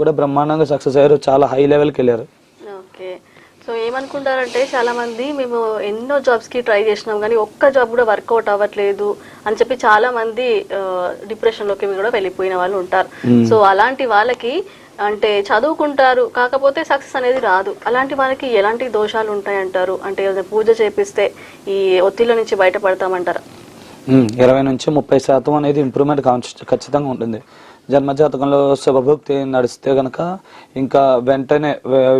కూడా బ్రహ్మాండంగా సక్సెస్ అయ్యారు. చాలా హై లెవెల్కి వెళ్ళారు. ఓకే. సో ఏమనుకుంటారంటే చాలా మంది మేము ఎన్నో జాబ్స్కి ట్రై చేసినాం కానీ ఒక్క జాబ్ కూడా వర్కౌట్ అవ్వట్లేదు అని చెప్పి చాలా మంది డిప్రెషన్లోకి కూడా వెళ్ళిపోయిన వాళ్ళు ఉంటారు. సో అలాంటి వాళ్ళకి అంటే చదువుకుంటారు కాకపోతే సక్సెస్ అనేది రాదు. అలాంటి వాళ్ళకి ఎలాంటి దోషాలు ఉంటాయంటారు? అంటే ఏదైనా పూజ చేపిస్తే ఈ ఒత్తిళ్ళ నుంచి బయటపడతామంటారా? ఇరవై నుంచి ముప్పై శాతం అనేది ఇంప్రూవ్మెంట్ ఖచ్చితంగా ఉంటుంది. జన్మజాతకంలో శుభభక్తి నడిస్తే గనక ఇంకా వెంటనే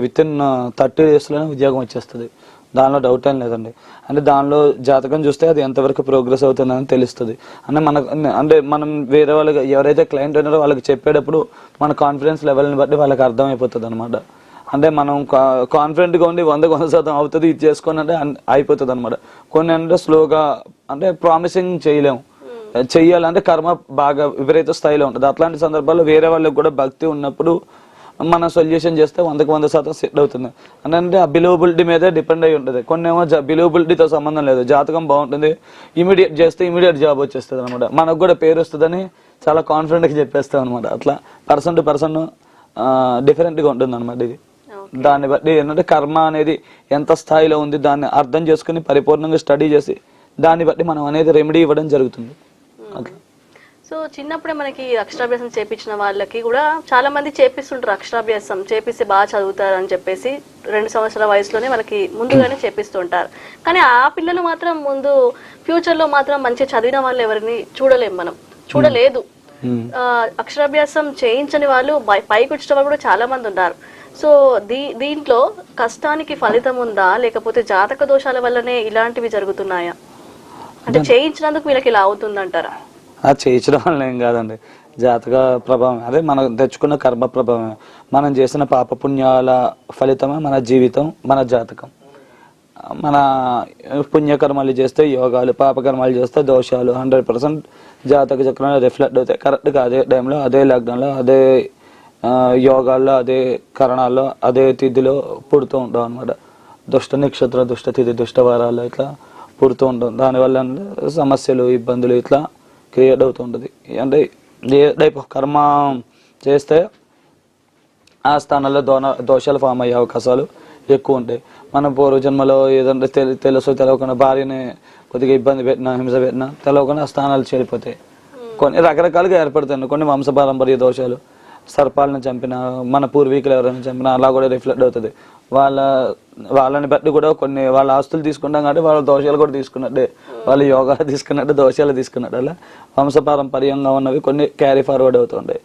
విత్ ఇన్ థర్టీ డేస్లోనే ఉద్యోగం వచ్చేస్తుంది. దానిలో డౌట్ ఏం లేదండి. అంటే దానిలో జాతకం చూస్తే అది ఎంతవరకు ప్రోగ్రెస్ అవుతుందని తెలుస్తుంది. అంటే మన అంటే మనం వేరే వాళ్ళకి ఎవరైతే క్లయింట్ ఉన్నారో వాళ్ళకి చెప్పేటప్పుడు మన కాన్ఫిడెన్స్ లెవెల్ని బట్టి వాళ్ళకి అర్థమైపోతుంది అనమాట అంటే మనం కాన్ఫిడెంట్గా ఉండి వందకు వంద శాతం అవుతుంది ఇది చేసుకొని అంటే అయిపోతుంది అనమాట కొన్ని అంటే స్లోగా అంటే ప్రామిసింగ్ చేయలేము చెయ్యాలంటే కర్మ బాగా విపరీత స్థాయిలో ఉంటుంది. అట్లాంటి సందర్భాల్లో వేరే వాళ్ళకి కూడా భక్తి ఉన్నప్పుడు మనం సొల్యూషన్ చేస్తే వందకు వంద శాతం సెట్ అవుతుంది. అంటే ఆ బిలోబిలిటీ మీదే డిపెండ్ అయి ఉంటుంది. కొన్ని ఏమో బిలోబిలిటీతో సంబంధం లేదు. జాతకం బాగుంటుంది. ఇమీడియట్ చేస్తే ఇమీడియట్ జాబ్ వచ్చేస్తుంది అనమాట. మనకు కూడా పేరు వస్తుందని చాలా కాన్ఫిడెంట్గా చెప్పేస్తాం అనమాట. అట్లా పర్సన్ టు పర్సన్ డిఫరెంట్గా ఉంటుంది అనమాట ఇది. దాన్ని బట్టి ఏంటంటే కర్మ అనేది ఎంత స్థాయిలో ఉంది దాన్ని అర్థం చేసుకుని పరిపూర్ణంగా స్టడీ చేసి దాన్ని బట్టి మనం అనేది రెమెడీ ఇవ్వడం జరుగుతుంది. సో చిన్నప్పుడే మనకి అక్షరాభ్యాసం చేపించిన వాళ్ళకి కూడా చాలా మంది చేపిస్తుంటారు అక్షరాభ్యాసం చేపిస్తే బాగా చదువుతారు అని చెప్పేసి రెండు సంవత్సరాల వయసులోనే మనకి ముందుగానే చేపిస్తుంటారు. కానీ ఆ పిల్లలు మాత్రం ముందు ఫ్యూచర్లో మాత్రం మంచిగా చదివిన వాళ్ళు ఎవరిని చూడలేం మనం. చూడలేదు. అక్షరాభ్యాసం చేయించని వాళ్ళు పైకి వచ్చిన వాళ్ళు కూడా చాలా మంది ఉన్నారు. సో దీ దీంట్లో కష్టానికి ఫలితం ఉందా లేకపోతే జాతక దోషాల వల్లనే ఇలాంటివి జరుగుతున్నాయా? అంటే చేయించినందుకు వీళ్ళకి ఇలా అవుతుందంటారా? అది చేయించడం వల్ల ఏం కాదండి. జాతక ప్రభావం. అదే మనం తెచ్చుకున్న కర్మ ప్రభావమే మనం చేసిన పాపపుణ్యాల ఫలితమే మన జీవితం మన జాతకం. మన పుణ్యకర్మాలు చేస్తే యోగాలు పాపకర్మాలు చేస్తే దోషాలు. హండ్రెడ్ పర్సెంట్ జాతక చక్రంలో రిఫ్లెక్ట్ అవుతాయి. కరెక్ట్గా అదే టైంలో అదే లగ్నంలో అదే యోగాల్లో అదే కరణాల్లో అదే తిథిలో పుడుతూ ఉంటాం అనమాట దుష్ట నక్షత్ర దుష్ట తిథి దుష్ట వారాలు ఇట్లా పుడుతూ ఉంటాం. దానివల్ల సమస్యలు ఇబ్బందులు ఇట్లా క్రియేట్ అవుతూ ఉంటుంది అంటే ఏ టైప్ ఆఫ్ కర్మ చేస్తే ఆ స్థానంలో దోన దోషాలు ఫామ్ అయ్యే అవకాశాలు ఎక్కువ ఉంటాయి. మన పూర్వజన్మలో ఏదంటే తెలి తెలుసు తెలవకుండా భార్యని కొద్దిగా ఇబ్బంది పెట్టినా హింస పెట్టినా తెలవకుండా ఆ స్థానాలు చేరిపోతాయి కొన్ని రకరకాలుగా ఏర్పడతాయి కొన్ని వంశపారంపర్య దోషాలు సర్పాలను చంపిన మన పూర్వీకులు ఎవరైనా చంపినా అలా కూడా రిఫ్లెక్ట్ అవుతుంది. వాళ్ళ వాళ్ళని బట్టి కూడా కొన్ని వాళ్ళ ఆస్తులు తీసుకుంటాం కాబట్టి వాళ్ళ దోషాలు కూడా తీసుకున్నట్టే. వాళ్ళ యోగా తీసుకున్నట్టు దోషాలు తీసుకున్నట్టు అలా వంశపారంపర్యంగా ఉన్నవి కొన్ని క్యారీ ఫార్వర్డ్ అవుతుంటాయి.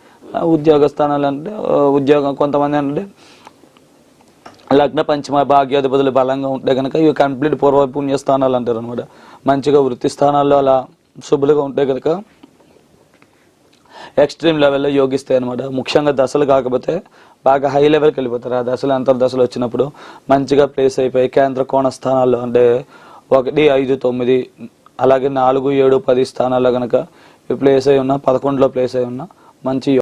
ఉద్యోగ స్థానాలు అంటే ఉద్యోగం కొంతమంది అంటే లగ్న పంచమ భాగ్యాధిపతులు బలంగా ఉంటే కనుక ఇవి కంప్లీట్ పూర్వ పుణ్య స్థానాలు అంటారు అనమాట మంచిగా వృత్తి స్థానాల్లో అలా శుభులుగా ఉంటే కనుక ఎక్స్ట్రీమ్ లెవెల్లో యోగిస్తాయి అనమాట ముఖ్యంగా దశలు కాకపోతే బాగా హై లెవెల్కి వెళ్ళిపోతారు. ఆ దశలు అంతర్దశలు వచ్చినప్పుడు మంచిగా ప్లేస్ అయిపోయి కేంద్ర కోణ స్థానాల్లో అంటే ఒకటి ఐదు తొమ్మిది అలాగే నాలుగు ఏడు పది స్థానాల్లో కనుక ప్లేస్ అయి ఉన్నా పదకొండులో ప్లేస్ అయి ఉన్నా మంచి